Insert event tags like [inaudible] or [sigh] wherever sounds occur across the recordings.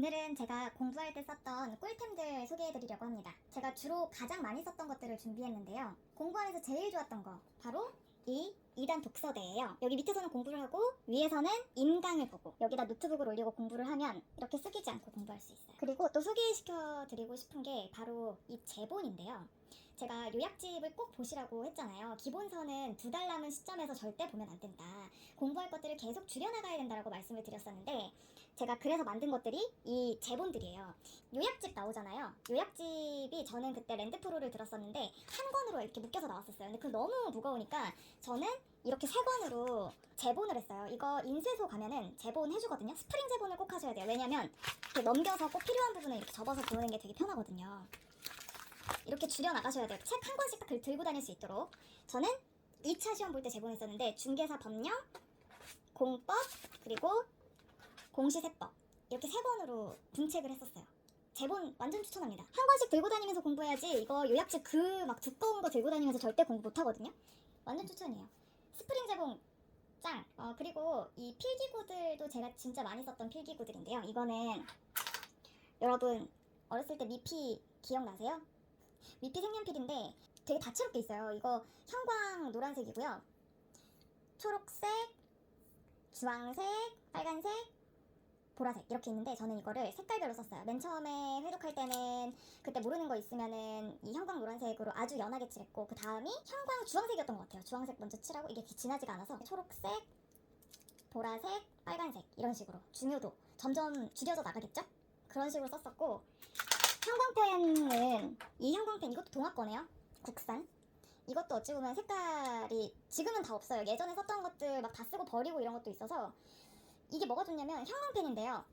오늘은 제가 공부할 때 썼던 꿀템들 소개해드리려고 합니다. 제가 주로 가장 많이 썼던 것들을 준비했는데요. 공부하면서 제일 좋았던 거 바로 이 2단 독서대예요. 여기 밑에서는 공부를 하고 위에서는 인강을 보고 여기다 노트북을 올리고 공부를 하면 이렇게 쓰기지 않고 공부할 수 있어요. 그리고 또 소개시켜 드리고 싶은 게 바로 이 제본인데요. 제가 요약집을 꼭 보시라고 했잖아요. 기본서는 두 달 남은 시점에서 절대 보면 안 된다. 공부할 것들을 계속 줄여나가야 된다라고 말씀을 드렸었는데 제가 그래서 만든 것들이 이 제본들이에요. 요약집 나오잖아요. 요약집이 저는 그때 랜드프로를 들었었는데 한 권으로 이렇게 묶여서 나왔었어요. 근데 그 너무 무거우니까 저는 이렇게 세 권으로 제본을 했어요. 이거 인쇄소 가면은 제본 해주거든요. 스프링 제본을 꼭 하셔야 돼요. 왜냐면 이렇게 넘겨서 꼭 필요한 부분을 이렇게 접어서 보는 게 되게 편하거든요. 이렇게 줄여 나가셔야 돼요. 책 한 권씩 딱 들- 들고 다닐 수 있도록. 저는 2차 시험 볼 때 제본했었는데 중개사 법령, 공법, 그리고 공시세법 이렇게 세 권으로 분책을 했었어요. 제본 완전 추천합니다. 한 권씩 들고 다니면서 공부해야지 이거 요약집 그 막 두꺼운 거 들고 다니면서 절대 공부 못 하거든요. 완전 추천이에요. 스프링 제본 짱. 어, 그리고 이 필기구들도 제가 진짜 많이 썼던 필기구들인데요. 이거는 여러분 어렸을 때 미피 기억나세요? 미피 색연필인데 되게 다채롭게 있어요. 이거 형광 노란색이고요. 초록색, 주황색, 빨간색, 보라색 이렇게 있는데 저는 이거를 색깔별로 썼어요. 맨 처음에 회독할 때는 그때 모르는 거 있으면은 이 형광 노란색으로 아주 연하게 칠했고 그 다음이 형광 주황색이었던 것 같아요. 주황색 먼저 칠하고 이게 진하지가 않아서 초록색, 보라색, 빨간색 이런 식으로 중요도 점점 줄여져 나가겠죠? 그런 식으로 썼었고 형광펜은 이 형광펜 이것도 동학 거네요. 국산. 이것도 어찌 보면 색깔이 지금은 다 없어요. 예전에 썼던 것들 막 다 쓰고 버리고 이런 것도 있어서 이게 뭐가 좋냐면 형광펜인데요.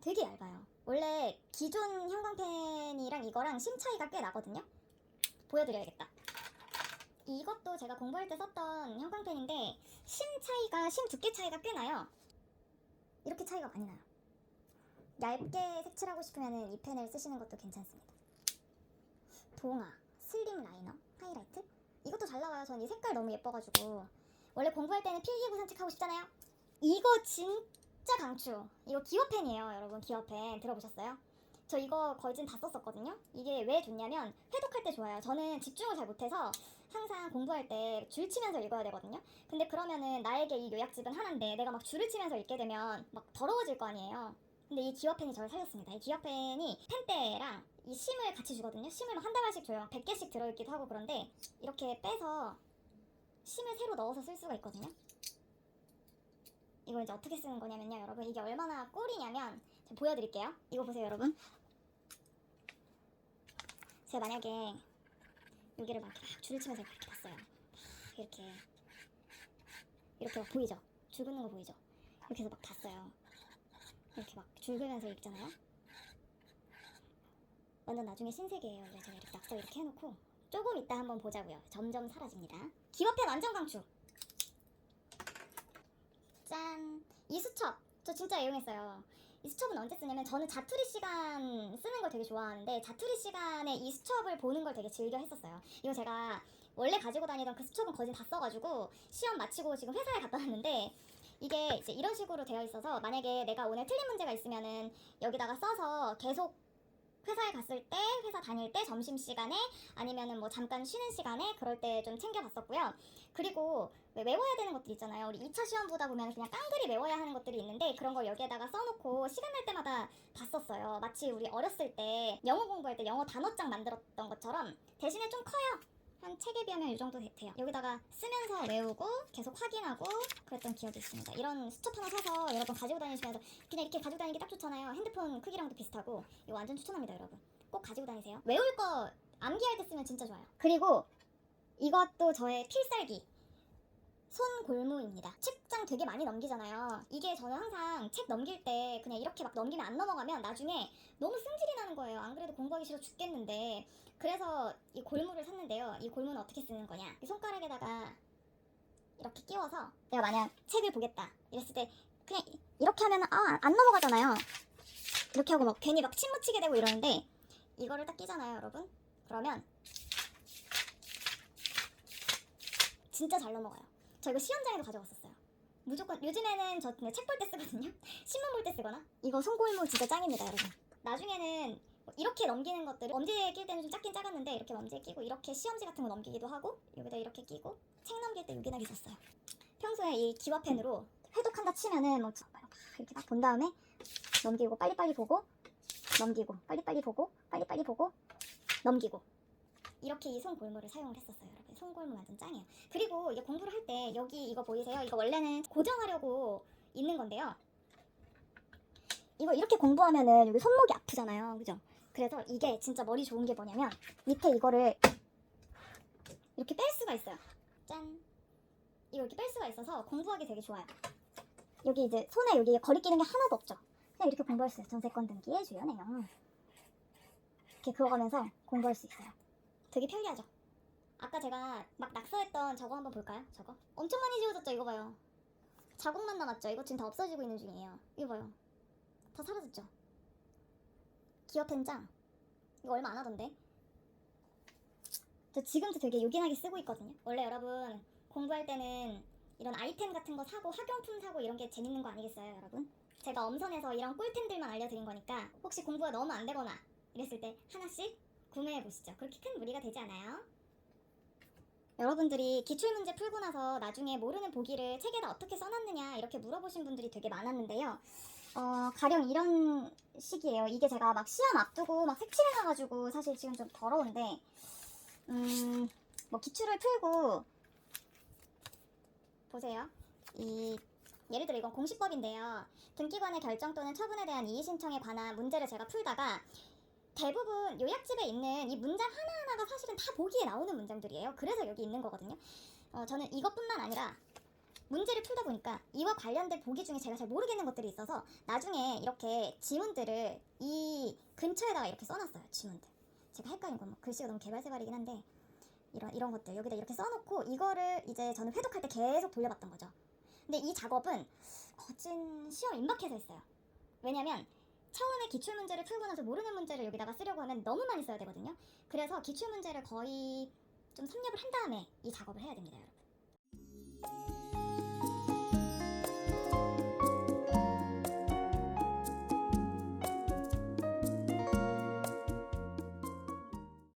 되게 얇아요. 원래 기존 형광펜이랑 이거랑 심 차이가 꽤 나거든요. 보여드려야겠다. 이것도 제가 공부할 때 썼던 형광펜인데 심 차이가 심 두께 차이가 꽤 나요. 이렇게 차이가 많이 나요. 얇게 색칠하고 싶으면 이 펜을 쓰시는 것도 괜찮습니다. 동아, 슬림 라이너, 하이라이트 이것도 잘 나와요. 전 이 색깔 너무 예뻐가지고 원래 공부할 때는 필기구 산책하고 싶잖아요. 이거 진짜 강추. 이거 기어펜이에요, 여러분. 기어펜 들어보셨어요? 저 이거 거의 지금 다 썼었거든요. 이게 왜 좋냐면 회독할 때 좋아요. 저는 집중을 잘 못해서 항상 공부할 때 줄 치면서 읽어야 되거든요. 근데 그러면은 나에게 이 요약집은 하나인데 내가 막 줄을 치면서 읽게 되면 막 더러워질 거 아니에요. 근데 이 기어펜이 저를 살렸습니다. 이 기어펜이 펜대랑 이 심을 같이 주거든요. 심을 막한 다발씩 줘요. 100개씩 들어있기도 하고 그런데 이렇게 빼서 심을 새로 넣어서 쓸 수가 있거든요. 이걸 이제 어떻게 쓰는 거냐면요, 여러분. 이게 얼마나 꿀이냐면 제가 보여드릴게요. 이거 보세요, 여러분. 제가 만약에 여기를 막 막 줄을 치면서 이렇게 봤어요. 막 이렇게 이렇게 막 보이죠? 줄 긋는 거 보이죠? 이렇게 해서 막 봤어요. 이렇게 막줄 그면서 읽잖아요. 완전 나중에 신세계예요. 그래서 제가 이렇게 낙서 이렇게 해놓고 조금 이따 한번 보자고요. 점점 사라집니다. 기업펜 완전 강추. 짠. 이 수첩. 저 진짜 애용했어요. 이 수첩은 언제 쓰냐면 저는 자투리 시간 쓰는 걸 되게 좋아하는데 자투리 시간에 이 수첩을 보는 걸 되게 즐겨 했었어요. 이거 제가 원래 가지고 다니던 그 수첩은 거진 다 써가지고 시험 마치고 지금 회사에 갖다 놨는데 이게 이제 이런 식으로 되어 있어서 만약에 내가 오늘 틀린 문제가 있으면은 여기다가 써서 계속 회사에 갔을 때, 회사 다닐 때, 점심 시간에 아니면은 뭐 잠깐 쉬는 시간에 그럴 때 좀 챙겨봤었고요. 그리고 왜 외워야 되는 것들 있잖아요. 우리 2차 시험 보다 보면 그냥 깡그리 외워야 하는 것들이 있는데 그런 걸 여기에다가 써놓고 시간 날 때마다 봤었어요. 마치 우리 어렸을 때 영어 공부할 때 영어 단어장 만들었던 것처럼 대신에 좀 커요. 한 책에 비하면 이 정도 돼- 돼요. 여기다가 쓰면서 외우고 계속 확인하고 그랬던 기억이 있습니다. 이런 수첩 하나 사서 여러분 가지고 다니시면서 그냥 이렇게 가지고 다니기 딱 좋잖아요. 핸드폰 크기랑도 비슷하고 이거 완전 추천합니다, 여러분. 꼭 가지고 다니세요. 외울 거 암기할 때 쓰면 진짜 좋아요. 그리고 이것도 저의 필살기. 손골무입니다. 책장 되게 많이 넘기잖아요. 이게 저는 항상 책 넘길 때 그냥 이렇게 막 넘기면 안 넘어가면 나중에 너무 승질이 나는 거예요. 안 그래도 공부하기 싫어 죽겠는데. 그래서 이 골무를 샀는데요. 이 골무는 어떻게 쓰는 거냐? 이 손가락에다가 이렇게 끼워서 내가 만약 책을 보겠다 이랬을 때 그냥 이- 이렇게 하면 아, 안 넘어가잖아요. 이렇게 하고 막 괜히 막 침 묻히게 되고 이러는데 이거를 딱 끼잖아요, 여러분. 그러면 진짜 잘 넘어가요. 저 이거 시험장에도 가져갔었어요. 무조건 요즘에는 저 책 볼 때 쓰거든요. [laughs] 신문 볼 때 쓰거나 이거 송골무 진짜 짱입니다, 여러분. 나중에는 뭐 이렇게 넘기는 것들을 엄지에 낄 때는 좀 작긴 작았는데 이렇게 엄지에 끼고 이렇게 시험지 같은 거 넘기기도 하고 여기다 이렇게 끼고 책 넘길 때 요긴하게 썼어요. 평소에 이 기와펜으로 회독한다 치면은 뭐 이렇게 딱본 다음에 넘기고 빨리빨리 보고 넘기고 빨리빨리 보고 빨리빨리 보고 넘기고 이렇게 이 손골무를 사용을 했었어요 여러분. 손골무 완전 짱이에요. 그리고 이게 공부를 할 때 여기 이거 보이세요? 이거 원래는 고정하려고 있는 건데요. 이거 이렇게 공부하면은 여기 손목이 아프잖아요. 그죠? 그래서 이게 진짜 머리 좋은 게 뭐냐면 밑에 이거를 이렇게 뺄 수가 있어요. 짠. 이거 이렇게 뺄 수가 있어서 공부하기 되게 좋아요. 여기 이제 손에 여기 거리 끼는 게 하나도 없죠. 그냥 이렇게 공부할 수 있어요. 전세권 등기에 주연해요. 이렇게 그어가면서 공부할 수 있어요 되게 편리하죠. 아까 제가 막 낙서했던 저거 한번 볼까요? 저거? 엄청 많이 지워졌죠 이거 봐요. 자국만 남았죠. 이거 지금 다 없어지고 있는 중이에요. 이거 봐요. 다 사라졌죠. 기어펜 짱 이거 얼마 안 하던데? 저 지금도 되게 요긴하게 쓰고 있거든요. 원래 여러분 공부할 때는 이런 아이템 같은 거 사고 학용품 사고 이런 게 재밌는 거 아니겠어요 여러분? 제가 엄선해서 이런 꿀템들만 알려드린 거니까 혹시 공부가 너무 안 되거나 이랬을 때 하나씩 구매해 보시죠 그렇게 큰 무리가 되지 않아요 여러분들이 기출문제 풀고 나서 나중에 모르는 보기를 책에다 어떻게 써놨느냐 이렇게 물어보신 분들이 되게 많았는데요. 어, 가령 이런 식이에요. 이게 제가 막 시험 앞두고 막 색칠해놔가지고 사실 지금 좀 더러운데, 음, 뭐 기출을 풀고, 보세요. 이, 예를 들어 이건 공시법인데요. 등기관의 결정 또는 처분에 대한 이의 신청에 관한 문제를 제가 풀다가 대부분 요약집에 있는 이 문장 하나하나가 사실은 다 보기에 나오는 문장들이에요. 그래서 여기 있는 거거든요. 어, 저는 이것뿐만 아니라 문제를 풀다 보니까 이와 관련된 보기 중에 제가 잘 모르겠는 것들이 있어서 나중에 이렇게 지문들을 이 근처에다가 이렇게 써놨어요. 지문들. 제가 헷갈린 건 뭐 글씨가 너무 개발세발이긴 한데 이런 이런 것들 여기다 이렇게 써놓고 이거를 이제 저는 회독할 때 계속 돌려봤던 거죠. 근데 이 작업은 거진 시험 임박해서 했어요. 왜냐면 처음에 기출 문제를 풀고 나서 모르는 문제를 여기다가 쓰려고 하면 너무 많이 써야 되거든요. 그래서 기출 문제를 거의 좀 섭렵을 한 다음에 이 작업을 해야 됩니다, 여러분.